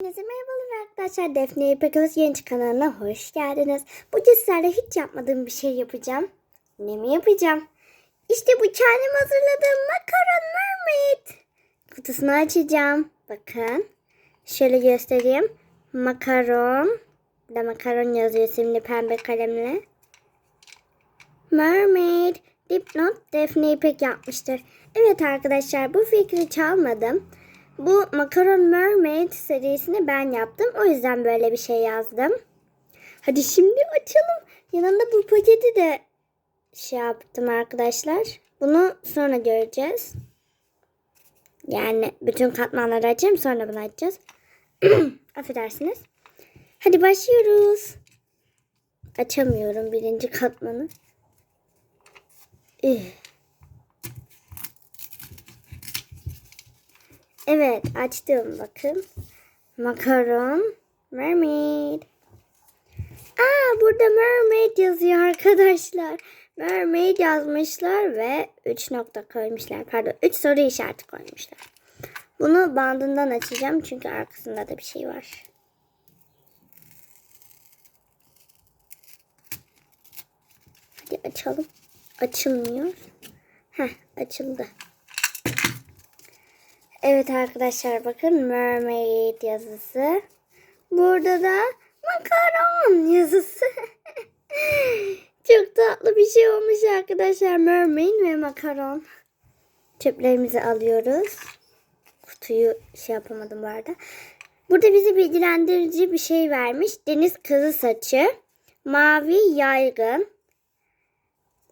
Hepinize merhabalar arkadaşlar. Defne İpek Öz Genç kanalına hoş geldiniz. Bugün sizlerle hiç yapmadığım bir şey yapacağım. Ne mi yapacağım? İşte bu kendim hazırladığım makaron mermaid. Kutusunu açacağım. Bakın. Şöyle göstereyim. Makaron. Burada makaron yazıyor simli pembe kalemle. Mermaid. Dipnot Defne İpek yapmıştır. Evet arkadaşlar bu fikri çalmadım. Bu Macaron Mermaid serisini ben yaptım. O yüzden böyle bir şey yazdım. Hadi şimdi açalım. Yanında bu paketi de şey yaptım arkadaşlar. Bunu sonra göreceğiz. Yani bütün katmanları açayım sonra bunu açacağız. Affedersiniz. Hadi başlıyoruz. Açamıyorum birinci katmanı. Üh. Evet açtım bakın. Makaron mermaid. Aa burada mermaid yazıyor arkadaşlar. Mermaid yazmışlar ve 3 nokta koymuşlar. Pardon 3 soru işareti koymuşlar. Bunu bandından açacağım çünkü arkasında da bir şey var. Hadi açalım. Açılmıyor. Heh açıldı. Evet arkadaşlar bakın mermaid yazısı. Burada da makaron yazısı. Çok tatlı bir şey olmuş arkadaşlar. Mermaid ve makaron. Çöplerimizi alıyoruz. Kutuyu şey yapamadım bu arada. Burada bizi bilgilendirici bir şey vermiş. Deniz kızı saçı. Mavi yaygın.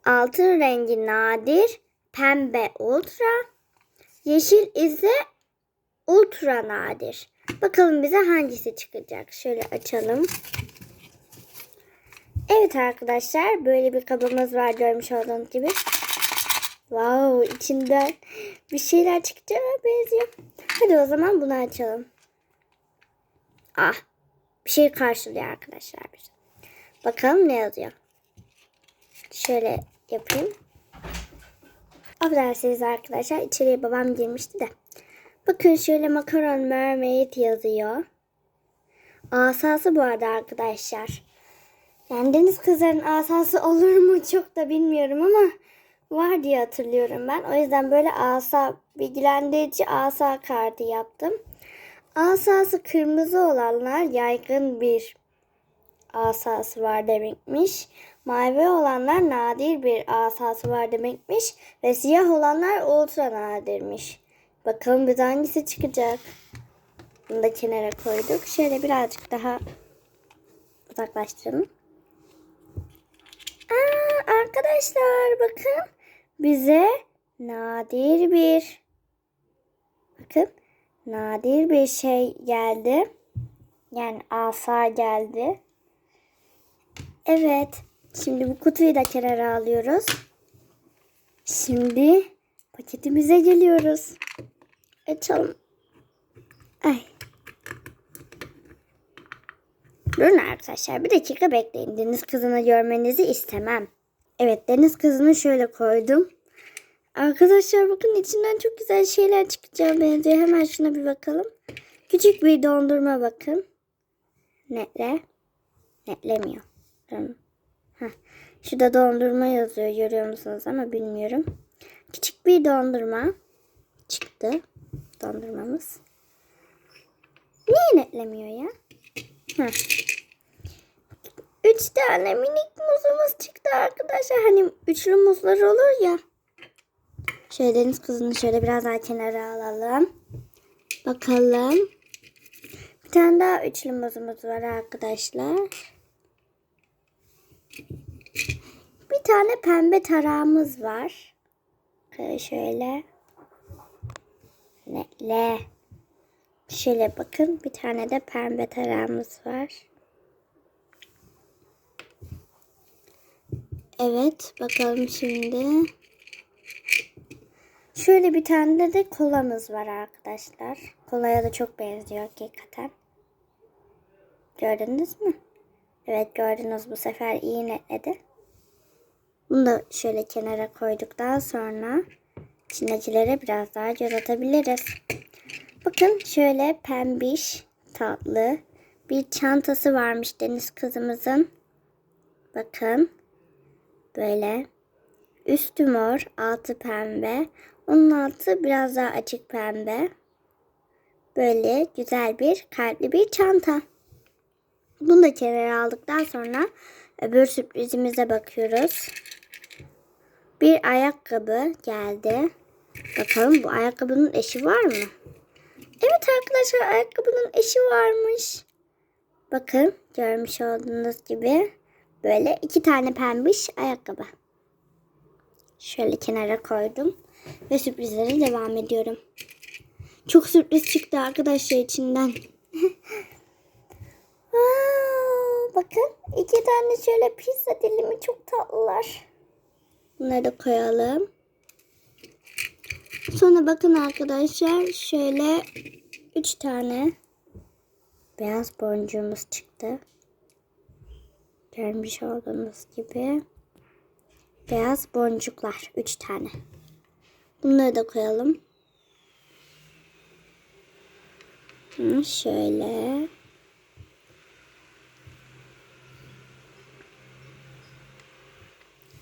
Altın rengi nadir. Pembe ultra. Yeşil ise ultra nadir. Bakalım bize hangisi çıkacak. Şöyle açalım. Evet arkadaşlar böyle bir kabımız var görmüş olduğunuz gibi. Wow içinden bir şeyler çıkacağına benziyor. Hadi o zaman bunu açalım. Ah bir şey karşılıyor arkadaşlar. Bakalım ne yazıyor. Şöyle yapayım. Affedersiniz arkadaşlar. içeriye babam girmişti de. Bakın şöyle makaron mermaid yazıyor. Asası bu arada arkadaşlar. Yani deniz kızların asası olur mu çok da bilmiyorum ama var diye hatırlıyorum ben. O yüzden böyle asa bilgilendirici asa kartı yaptım. Asası kırmızı olanlar yaygın bir asası var demekmiş. Mavi olanlar nadir bir asası var demekmiş. Ve siyah olanlar ultra nadirmiş. Bakalım bize hangisi çıkacak. Bunu da kenara koyduk. Şöyle birazcık daha uzaklaştıralım. Aa, arkadaşlar bakın. Bize nadir bir bakın nadir bir şey geldi. Yani asa geldi. Evet. Şimdi bu kutuyu da kenara alıyoruz. Şimdi paketimize geliyoruz. Açalım. Ay. Durun arkadaşlar bir dakika bekleyin. Deniz kızını görmenizi istemem. Evet deniz kızını şöyle koydum. Arkadaşlar bakın içinden çok güzel şeyler çıkacağı benziyor. Hemen şuna bir bakalım. Küçük bir dondurma bakın. Netle. Netlemiyor. Durun. Şurada dondurma yazıyor görüyor musunuz ama bilmiyorum. Küçük bir dondurma çıktı. Dondurmamız. Niye netlemiyor ya? Heh. Üç tane minik muzumuz çıktı arkadaşlar. Hani üçlü muzlar olur ya. Şöyle deniz kızını şöyle biraz daha kenara alalım. Bakalım. Bir tane daha üçlü muzumuz var arkadaşlar. Bir tane pembe tarağımız var. Şöyle. Netle. Şöyle bakın bir tane de pembe tarağımız var. Evet bakalım şimdi. Şöyle bir tane de kolamız var arkadaşlar. Kolaya da çok benziyor hakikaten. Gördünüz mü? Evet gördünüz bu sefer iyi netledi. Bunu da şöyle kenara koyduktan sonra içindekilere biraz daha göz atabiliriz. Bakın şöyle pembiş tatlı bir çantası varmış deniz kızımızın. Bakın. Böyle. Üstü mor, altı pembe. Onun altı biraz daha açık pembe. Böyle güzel bir kalpli bir çanta. Bunu da kenara aldıktan sonra öbür sürprizimize bakıyoruz. Bir ayakkabı geldi. Bakalım bu ayakkabının eşi var mı? Evet arkadaşlar ayakkabının eşi varmış. Bakın görmüş olduğunuz gibi böyle iki tane pembiş ayakkabı. Şöyle kenara koydum ve sürprizlere devam ediyorum. Çok sürpriz çıktı arkadaşlar içinden. Aa, bakın iki tane şöyle pizza dilimi çok tatlılar. Bunları da koyalım. Sonra bakın arkadaşlar şöyle üç tane beyaz boncuğumuz çıktı. Görmüş olduğunuz gibi beyaz boncuklar üç tane. Bunları da koyalım. Hı, şöyle.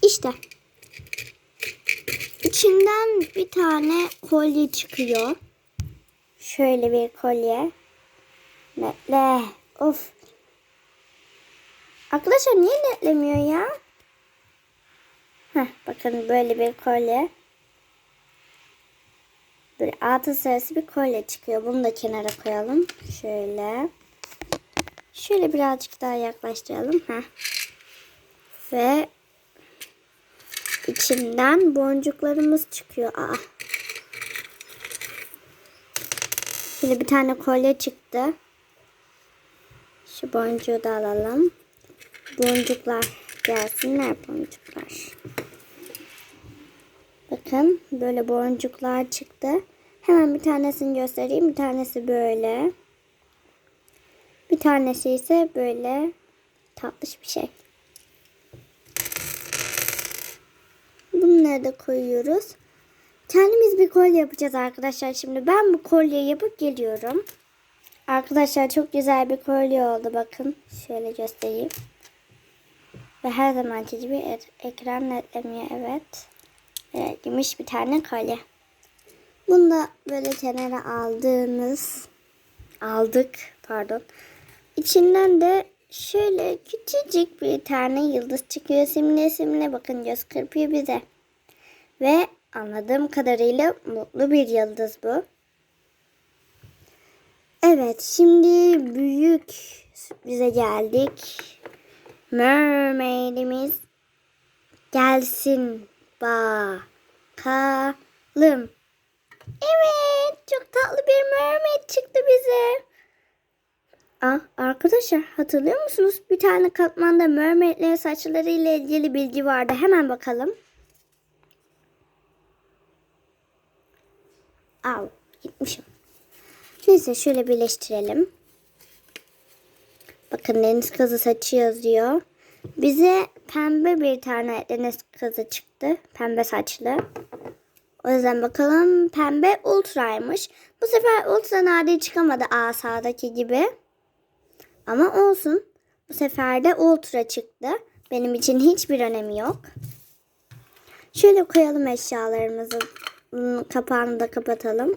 İşte. İçinden bir tane kolye çıkıyor. Şöyle bir kolye. Netle. Of. Arkadaşlar niye netlemiyor ya? Heh, bakın böyle bir kolye. Böyle altın sarısı bir kolye çıkıyor. Bunu da kenara koyalım. Şöyle. Şöyle birazcık daha yaklaştıralım. Heh. Ve içinden boncuklarımız çıkıyor. Aa. Şöyle bir tane kolye çıktı. Şu boncuğu da alalım. Boncuklar gelsinler boncuklar. Bakın böyle boncuklar çıktı. Hemen bir tanesini göstereyim. Bir tanesi böyle. Bir tanesi ise böyle tatlış bir şey. Bunları da koyuyoruz. Kendimiz bir kolye yapacağız arkadaşlar. Şimdi ben bu kolyeyi yapıp geliyorum. Arkadaşlar çok güzel bir kolye oldu. Bakın şöyle göstereyim. Ve her zamanki gibi e- ekran netlemiyor. Evet. Evet, gümüş bir tane kolye. Bunu da böyle kenara aldığımız aldık pardon. İçinden de şöyle küçücük bir tane yıldız çıkıyor simle simle bakın göz kırpıyor bize. Ve anladığım kadarıyla mutlu bir yıldız bu. Evet şimdi büyük bize geldik. Mermaid'imiz gelsin bakalım. Evet çok tatlı bir mermaid çıktı bize. Ah, arkadaşlar hatırlıyor musunuz? Bir tane katmanda mermaidlerin saçları ile ilgili bilgi vardı. Hemen bakalım. Al gitmişim. Neyse şöyle birleştirelim. Bakın deniz kızı saçı yazıyor. Bize pembe bir tane deniz kızı çıktı. Pembe saçlı. O yüzden bakalım pembe ultraymış. Bu sefer ultra nadir çıkamadı asadaki gibi. Ama olsun. Bu sefer de ultra çıktı. Benim için hiçbir önemi yok. Şöyle koyalım eşyalarımızı. Kapağını da kapatalım.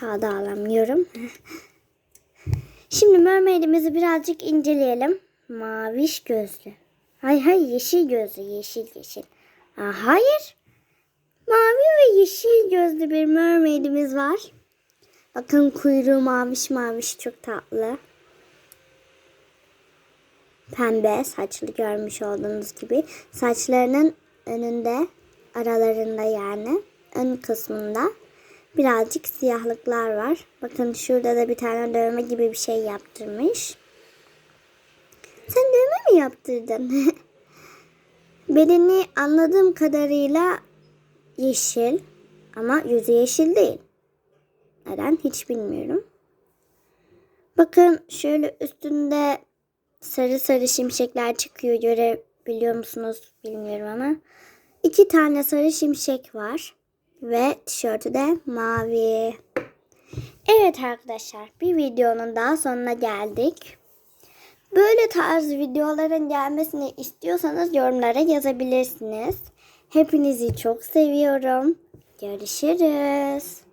Kağıdı alamıyorum. Şimdi mermaidimizi birazcık inceleyelim. Maviş gözlü. Hay hay yeşil gözlü. Yeşil yeşil. Aa, hayır. Mavi ve yeşil gözlü bir mermaidimiz var. Bakın kuyruğu maviş maviş çok tatlı. Pembe saçlı görmüş olduğunuz gibi. Saçlarının önünde aralarında yani ön kısmında birazcık siyahlıklar var. Bakın şurada da bir tane dövme gibi bir şey yaptırmış. Sen dövme mi yaptırdın? Bedeni anladığım kadarıyla yeşil ama yüzü yeşil değil. Neden hiç bilmiyorum. Bakın şöyle üstünde sarı sarı şimşekler çıkıyor göre biliyor musunuz bilmiyorum ama. iki tane sarı şimşek var. Ve tişörtü de mavi. Evet arkadaşlar bir videonun daha sonuna geldik. Böyle tarz videoların gelmesini istiyorsanız yorumlara yazabilirsiniz. Hepinizi çok seviyorum. Görüşürüz.